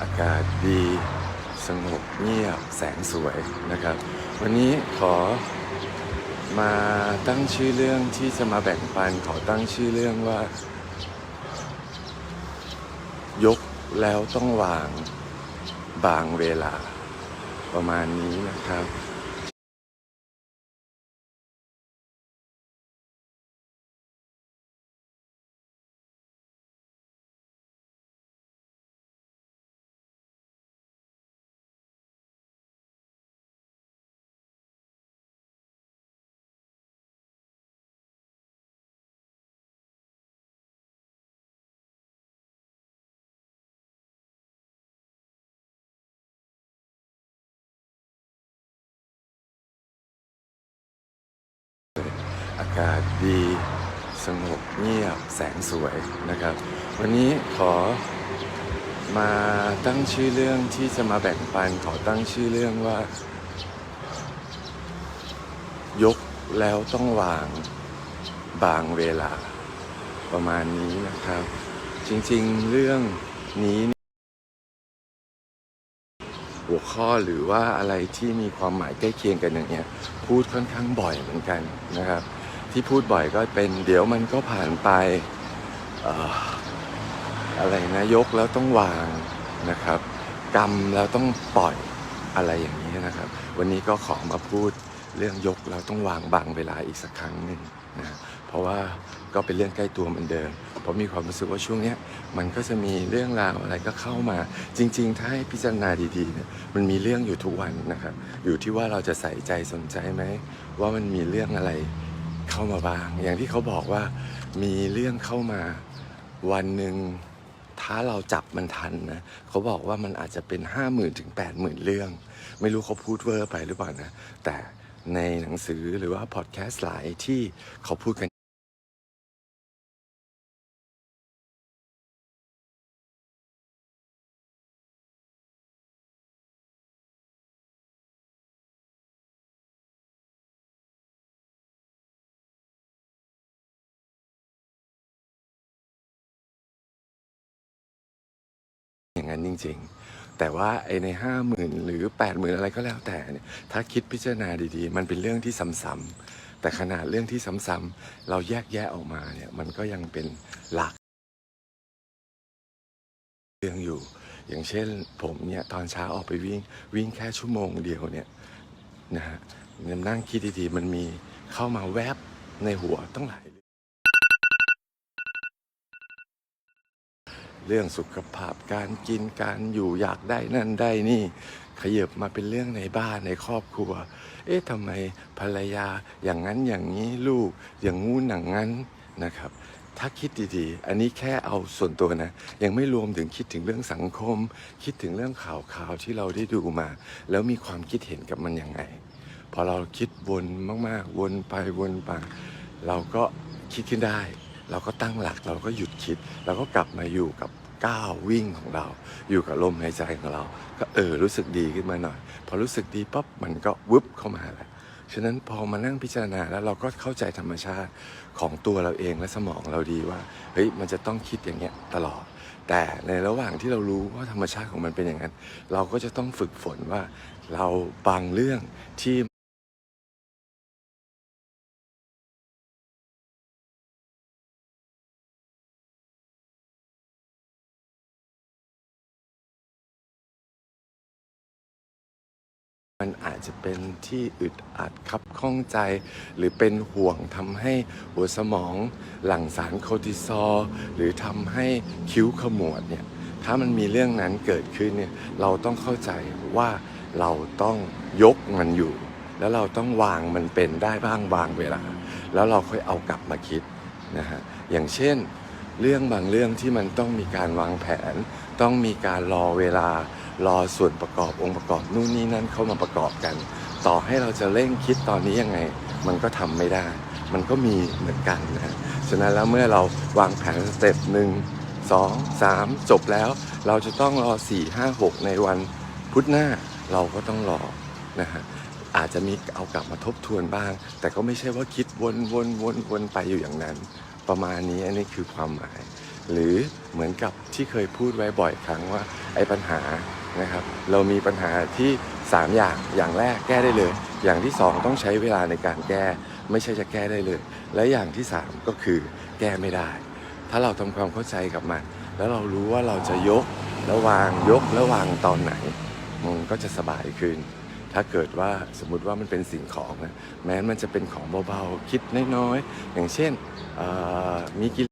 อากาศดีสงบเงียบแสงสวยนะครับ วันนี้ขอมาตั้งชื่อเรื่องที่จะมาแบ่งปันขอตั้งชื่อเรื่องว่า ยกแล้วต้องวางบางเวลาประมาณนี้นะครับากาศดี สงบเงียบแสงสวยนะครับ วันนี้ขอมาตั้งชื่อเรื่องที่จะมาแบ่งปันขอตั้งชื่อเรื่องว่า ยกแล้วต้องวางบางเวลาประมาณนี้นะครับ จริงๆเรื่องนี้หัวข้อหรือว่าอะไรที่มีความหมายใกล้เคียงกันอย่างเงี้ยพูดค่อนข้างบ่อยเหมือนกันนะครับ ที่พูดบ่อยก็เป็นเดี๋ยวมันก็ผ่านไปอออะไรนะยกแล้วต้องวางนะครับ กรรมแล้วต้องปล่อยอะไรอย่างนี้นะครับ วันนี้ก็ขอมาพูดเรื่องยกแล้วต้องวางบางเวลาอีกสักครั้งหนึ่งนะเพราะว่าก็เป็นเรื่องใกล้ตัวเหมือนเดิม เพราะมีความรู้สึกว่าช่วงนี้มันก็จะมีเรื่องราวอะไรก็เข้ามา จริง ๆ ถ้าให้พิจารณาดีๆเนี่ยมันมีเรื่องอยู่ทุกวันนะครับ อยู่ที่ว่าเราจะใส่ใจสนใจไหม ว่ามันมีเรื่องอะไร เข้ามาบ้าง อย่างที่เขาบอกว่ามีเรื่องเข้ามาวันหนึ่งถ้าเราจับมันทันนะเขาบอกว่ามันอาจจะเป็นห้าหมื่นถึงแปดหมื่นเรื่อง ไม่รู้เขาพูดเวอร์ไปหรือเปล่านะ แต่ในหนังสือหรือว่าพอดแคสต์หลายที่เขาพูดกัน นั้นจริง ๆ แต่ว่าไอ้ในห้าหมื่นหรือแปดหมื่นอะไรก็แล้วแต่เนี่ยถ้าคิดพิจารณาดีๆ มันเป็นเรื่องที่ซ้ำๆแต่ขนาดเรื่องที่ซ้ำๆเราแยกแยะออกมาเนี่ยมันก็ยังเป็นหลักเรื่องอยู่ อย่างเช่นผมเนี่ยตอนเช้าออกไปวิ่งวิ่งแค่ชั่วโมงเดียวเนี่ยนะฮะนั่งคิดดีๆมันมีเข้ามาแวบในหัวตั้งหลาย เรื่องสุขภาพการกินการอยู่อยากได้นั่นได้นี่ ขยับมาเป็นเรื่องในบ้านในครอบครัว เอ๊ะทำไมภรรยาอย่างนั้นอย่างนี้ลูกอย่างงู้นอย่างนั้นนะครับ ถ้าคิดดีๆ อันนี้แค่เอาส่วนตัวนะ ยังไม่รวมถึงคิดถึงเรื่องสังคม คิดถึงเรื่องข่าวข่าวที่เราได้ดูมา แล้วมีความคิดเห็นกับมันยังไง พอเราคิดวนมากๆ วนไปวนไปเราก็คิดขึ้นได้เราก็ตั้งหลักเราก็หยุดคิด เราก็กลับมาอยู่กับ ก้าววิ่งของเรา อยู่กับลมหายใจของเรา ก็เออรู้สึกดีขึ้นมาหน่อย พอรู้สึกดีปั๊บมันก็วึบเข้ามาแล้วฉะนั้นพอมานั่งพิจารณาแล้วเราก็เข้าใจธรรมชาติของตัวเราเองและสมองเราดีว่าเฮ้ยมันจะต้องคิดอย่างเงี้ยตลอด แต่ในระหว่างที่เรารู้ว่าธรรมชาติของมันเป็นอย่างนั้น เราก็จะต้องฝึกฝนว่า เราบางเรื่องที่ มันอาจจะเป็นที่อึดอัดคับข้องใจ หรือเป็นห่วงทำให้หัวสมองหลั่งสารโคติซอลหรือทำให้คิ้วขมวดเนี่ยถ้ามันมีเรื่องนั้นเกิดขึ้นเนี่ยเราต้องเข้าใจว่าเราต้องยกมันอยู่ แล้วเราต้องวางมันเป็นได้บ้างบางเวลา แล้วเราค่อยเอากลับมาคิดนะฮะอย่างเช่น เรื่องบางเรื่องที่มันต้องมีการวางแผน ต้องมีการรอเวลา รอส่วนประกอบองค์ประกอบนู่นนี่นั่นเข้ามาประกอบกัน ต่อให้เราจะเร่งคิดตอนนี้ยังไง มันก็ทำไม่ได้ มันก็มีเหมือนกันนะฉะนั้นแล้วเมื่อเราวางแผนสเต็ปหนึ่งสองสามจบแล้ว เราจะต้องรอสี่ห้าหกในวันพุธหน้าเราก็ต้องรอนะฮะอาจจะมีเอากลับมาทบทวนบ้าง แต่ก็ไม่ใช่ว่าคิดวนวนวนวนไปอยู่อย่างนั้น ประมาณนี้อันนี้คือความหมาย หรือเหมือนกับที่เคยพูดไว้บ่อยครั้งว่าไอ้ปัญหา นะครับ เรามีปัญหาที่ 3 อย่างอย่างแรกแก้ได้เลย อย่างที่ 2 ต้องใช้เวลาในการแก้ ไม่ใช่จะแก้ได้เลย และอย่างที่ 3 ก็คือแก้ไม่ได้ ถ้าเราทำความเข้าใจกับมัน แล้วเรารู้ว่าเราจะยกแล้ววางยกแล้ววางตอนไหนมันก็จะสบายขึ้น ถ้าเกิดว่าสมมุติว่ามันเป็นสิ่งของนะแม้มันจะเป็นของเบาๆคิดน้อยๆอย่างเช่นมีกิ